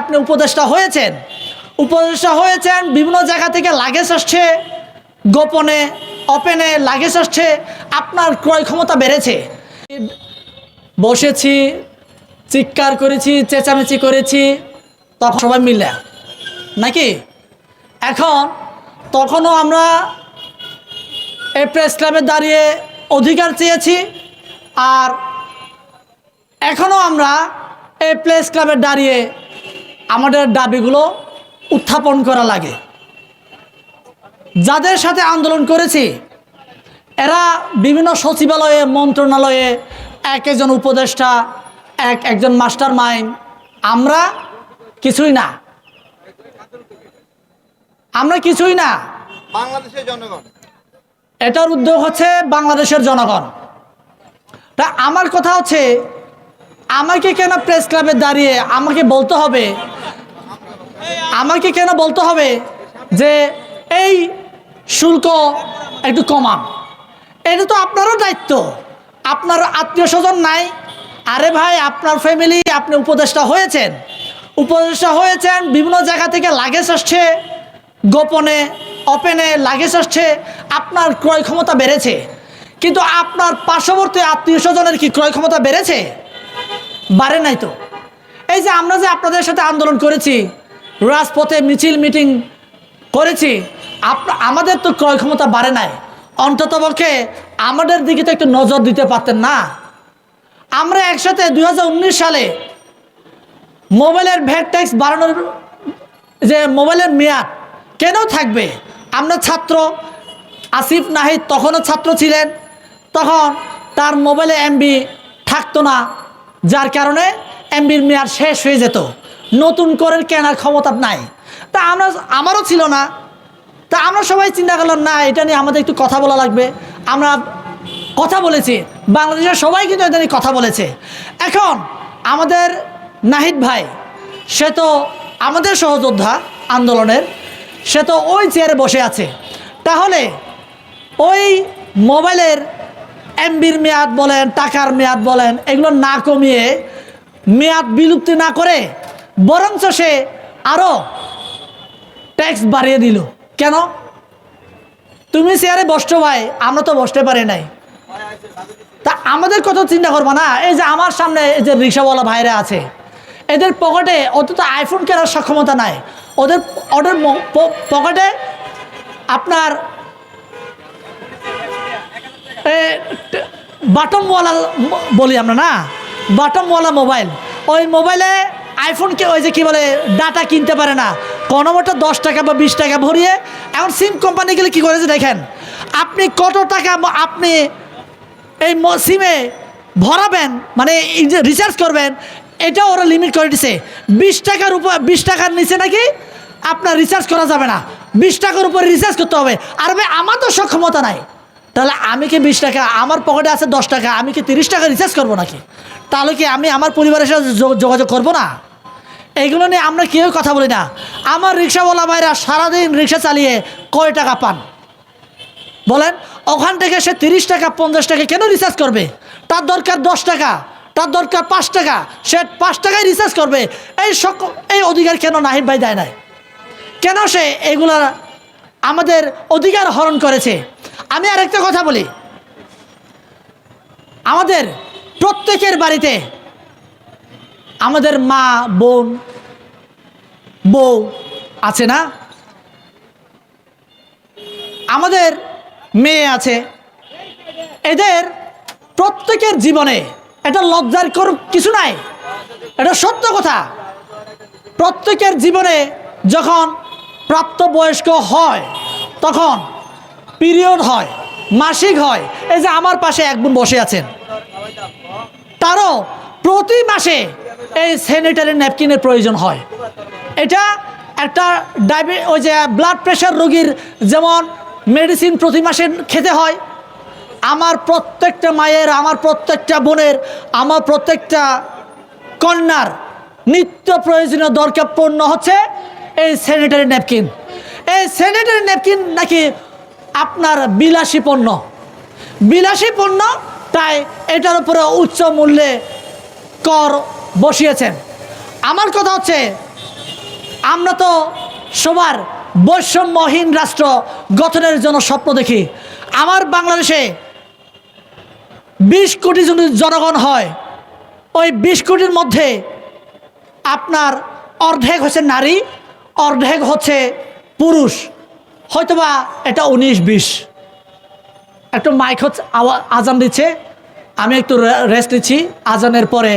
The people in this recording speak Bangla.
আপনি উপদেষ্টা হয়েছেন। উপদেষ্টা হয়েছেন, বিভিন্ন জায়গা থেকে লাগেজ আসছে, গোপনে ওপেনে লাগেজ আসছে, আপনার ক্রয় ক্ষমতা বেড়েছে। বসেছি, চিৎকার করেছি, চেঁচামেচি করেছি, তখন সবাই মিলে। নাকি? এখন তখনও আমরা এই প্রেস ক্লাবে দাঁড়িয়ে অধিকার চেয়েছি, আর এখনও আমরা এই প্রেস ক্লাবে দাঁড়িয়ে আমাদের দাবিগুলো উত্থাপন করা লাগে। যাদের সাথে আন্দোলন করেছি এরা বিভিন্ন সচিবালয়ে মন্ত্রণালয়ে এক একজন উপদেষ্টা এক একজন মাস্টার মাইন্ড আমরা কিছুই না। আমরা কিছুই না। বাংলাদেশের জনগণ। এটার উদ্যোগ হচ্ছে বাংলাদেশের জনগণ। তা আমার কথা হচ্ছে আমাকে কেন প্রেস ক্লাবে দাঁড়িয়ে আমাকে বলতে হবে আমাকে কেন বলতে হবে যে এই শুল্ক একটু কমান? এটা তো আপনারও দায়িত্ব। আপনার আত্মীয় স্বজন নাই। আরে ভাই, আপনার ফ্যামিলি আপনি উপদেষ্টা হয়েছেন। উপদেষ্টা হয়েছেন, বিভিন্ন জায়গা থেকে লাগেজ আসছে, গোপনে ওপেনে লাগেজ আসছে। আপনার ক্রয় ক্ষমতা বেড়েছে। কিন্তু আপনার পার্শ্ববর্তী আত্মীয় স্বজনের কি ক্রয় ক্ষমতা বেড়েছে? বাড়ে নাই তো। এই যে আমরা যে আপনাদের সাথে আন্দোলন করেছি রাজপথে মিছিল মিটিং করেছি। আমাদের তো ক্রয় ক্ষমতা বাড়ে নাই। অন্ততপক্ষে আমাদের দিকে তো একটু নজর দিতে পারতেন না। আমরা একসাথে দু হাজার উনিশ সালে মোবাইলের ভ্যাট ট্যাক্স বাড়ানোর যে মোবাইলের মেয়াদ, কেন থাকবে? আমরা ছাত্র। আসিফ নাহিদ তখনও ছাত্র ছিলেন। তখন তার মোবাইলে এমবি থাকতো না, যার কারণে এমবির মেয়াদ শেষ হয়ে যেত। নতুন করে কেনার ক্ষমতা নাই। তা আমরা, আমারও ছিল না। তা আমরা সবাই চিন্তা করলাম, না, এটা নিয়ে আমাদের একটু কথা বলা লাগবে। আমরা কথা বলেছি, বাংলাদেশের সবাই কিন্তু এটা নিয়ে কথা বলেছে। এখন আমাদের নাহিদ ভাই, সে তো আমাদের সহযোদ্ধা আন্দোলনের, সে তো ওই চেয়ারে বসে আছে। তাহলে ওই মোবাইলের এমবির মেয়াদ বলেন, টাকার মেয়াদ বলেন, এগুলো না কমিয়ে মেয়াদ বিলুপ্তি না করে বরঞ্চ সে আরও ট্যাক্স বাড়িয়ে দিল। কেন? তুমি চেয়ারে বসছো ভাই, আমরা তো বসতে পারি নাই। তা আমাদের কত চিন্তা করব না, এই যে আমার সামনে এই যে রিক্সাওয়ালা ভাইরা আছে, এদের পকেটে অন্তত আইফোন কেনার সক্ষমতা নাই। ওদের ওদের পকেটে আপনার বাটমওয়ালা বলি আমরা না বাটমওয়ালা মোবাইল ওই মোবাইলে আইফোন কে ওই যে কি বলে ডাটা কিনতে পারে না। কোনো মতো দশ টাকা বা বিশ টাকা ভরিয়ে এখন সিম কোম্পানি গেলে কী করেছে দেখেন? আপনি কত টাকা আপনি এই সিমে ভরাবেন মানে যে রিচার্জ করবেন, এটা ওরা লিমিট করে দিছে। বিশ টাকার উপর, বিশ টাকার নিচে নাকি আপনার রিচার্জ করা যাবে না। বিশ টাকার উপরে রিচার্জ করতে হবে। আর ভাই, আমার তো সক্ষমতা নাই। তাহলে আমি কি বিশ টাকা, আমার পকেটে আছে দশ টাকা, আমি কি তিরিশ টাকা রিচার্জ করব নাকি? তাহলে কি আমি আমার পরিবারের সাথে যোগ- যোগাযোগ করব না? এইগুলো নিয়ে আমরা কেউ কথা বলি না। আমার রিক্সাওয়ালা ভাইরা সারাদিন রিক্সা চালিয়ে কয় টাকা পান? বলেন, ওখান থেকে সে তিরিশ টাকা, পঞ্চাশ টাকা কেন রিচার্জ করবে? তার দরকার দশ টাকা, তার দরকার পাঁচ টাকা, সে পাঁচ টাকায় রিচার্জ করবে। এই সক, এই অধিকার কেন নাহিদ ভাই দেয় নাই? কেন সে এগুলা আমাদের অধিকার হরণ করেছে? আমি আরেকটা কথা বলি। আমাদের প্রত্যেকের বাড়িতে আমাদের মা, বোন, বউ আছে না? আমাদের মেয়ে আছে। এদের প্রত্যেকের জীবনে এটা লজ্জার কর কিছু নাই। এটা সত্য কথা। প্রত্যেকের জীবনে যখন প্রাপ্তবয়স্ক হয়, তখন পিরিয়ড হয়, মাসিক হয়। এই যে আমার পাশে এক বোন বসে আছেন। তারও প্রতি মাসে এই স্যানিটারি ন্যাপকিনের প্রয়োজন হয়। এটা একটা ডায়াবে, ওই যে ব্লাড প্রেশার রোগীর যেমন মেডিসিন প্রতি মাসে খেতে হয়, আমার প্রত্যেকটা মায়ের, আমার প্রত্যেকটা বোনের, আমার প্রত্যেকটা কন্যার নিত্য প্রয়োজনীয় দরকার পণ্য হচ্ছে এই স্যানিটারি ন্যাপকিন। এই স্যানিটারি ন্যাপকিন নাকি আপনার বিলাসী পণ্য। বিলাসী পণ্য, তাই এটার উপরে উচ্চ মূল্যে কর বসিয়েছেন। আমার কথা হচ্ছে, আমরা তো সবার বৈষম্যহীন রাষ্ট্র গঠনের জন্য স্বপ্ন দেখি। আমার বাংলাদেশে বিশ কোটি যদি জনগণ হয়। ওই বিশ কোটির মধ্যে আপনার অর্ধেক হচ্ছে নারী, অর্ধেক হচ্ছে পুরুষ। হয়তোবা এটা উনিশ বিশ। একটু মাইক হচ্ছে, আওয়া- আজান দিচ্ছে। আমি একটু রেস্ট নিচ্ছি। আজানের পরে